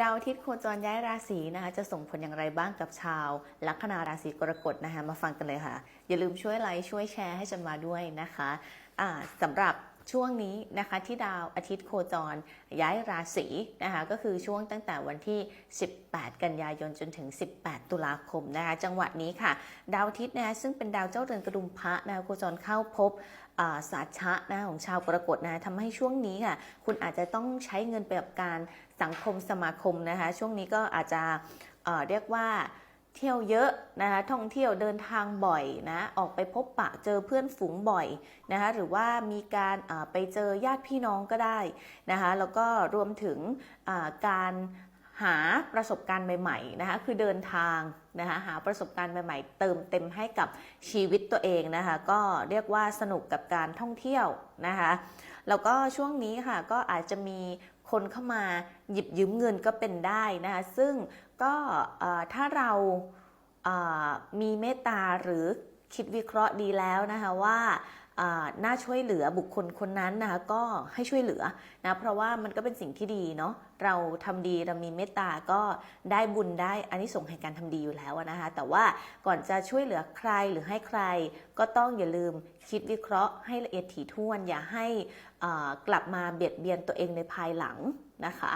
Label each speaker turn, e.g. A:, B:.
A: ดาวอาทิตย์โคจรย้ายราศีนะคะ จะส่งผลอย่างไรบ้างกับชาว ลัคนาราศีกรกฎนะคะ มาฟังกันเลยค่ะ อย่าลืมช่วยไลค์ช่วยแชร์ให้จันมาด้วยนะคะะสำหรับ ช่วงนี้นะคะที่ดาวอาทิตย์โคจรย้ายราศีนะคะก็คือช่วงตั้งแต่วันที่ 18 กันยายนจนถึง 18 ตุลาคมนะคะจังหวะนี้ค่ะ ดาวอาทิตย์นะคะซึ่งเป็นดาวเจ้าเรือนกระดุมพระนะคะโคจรเข้าพบอ่าสาชะนะของชาวกรกฎนะทำให้ช่วงนี้ค่ะ คุณอาจจะต้องใช้เงินไปกับการสังคมสมาคมนะคะ ช่วงนี้ก็อาจจะเเรียกว่า เที่ยวเยอะนะคะท่องเที่ยวเดินทางบ่อยนะออกไปพบปะเจอเพื่อนฝูงบ่อยนะคะหรือว่ามีการไปเจอญาติพี่น้องก็ได้นะคะแล้วก็รวมถึงการ หาประสบการณ์ใหม่ๆนะคะคือเดินทางนะคะหาประสบการณ์ใหม่ๆ เติมเต็มให้กับชีวิตตัวเองนะคะก็เรียกว่าสนุกกับการท่องเที่ยวนะคะแล้วก็ช่วงนี้ค่ะก็อาจจะมีคนเข้ามาหยิบยืมเงินก็เป็นได้นะคะซึ่งก็ถ้าเรามีเมตตาหรือคิดวิเคราะห์ดีแล้วนะคะว่า น่าช่วยเหลือบุคคลคนนั้นนะคะก็ให้ช่วยเหลือนะเพราะว่ามันก็เป็นสิ่งที่ดีเนาะเราทำดีเรามีเมตตาก็ได้บุญได้อันนี้ส่งแห่งการทำดีอยู่แล้วนะคะแต่ว่าก่อนจะช่วยเหลือใครหรือให้ใคร ก็ต้องอย่าลืมคิดวิเคราะห์ให้ละเอียดถี่ถ้วน อย่าให้กลับมาเบียดเบียนตัวเองในภายหลังนะคะ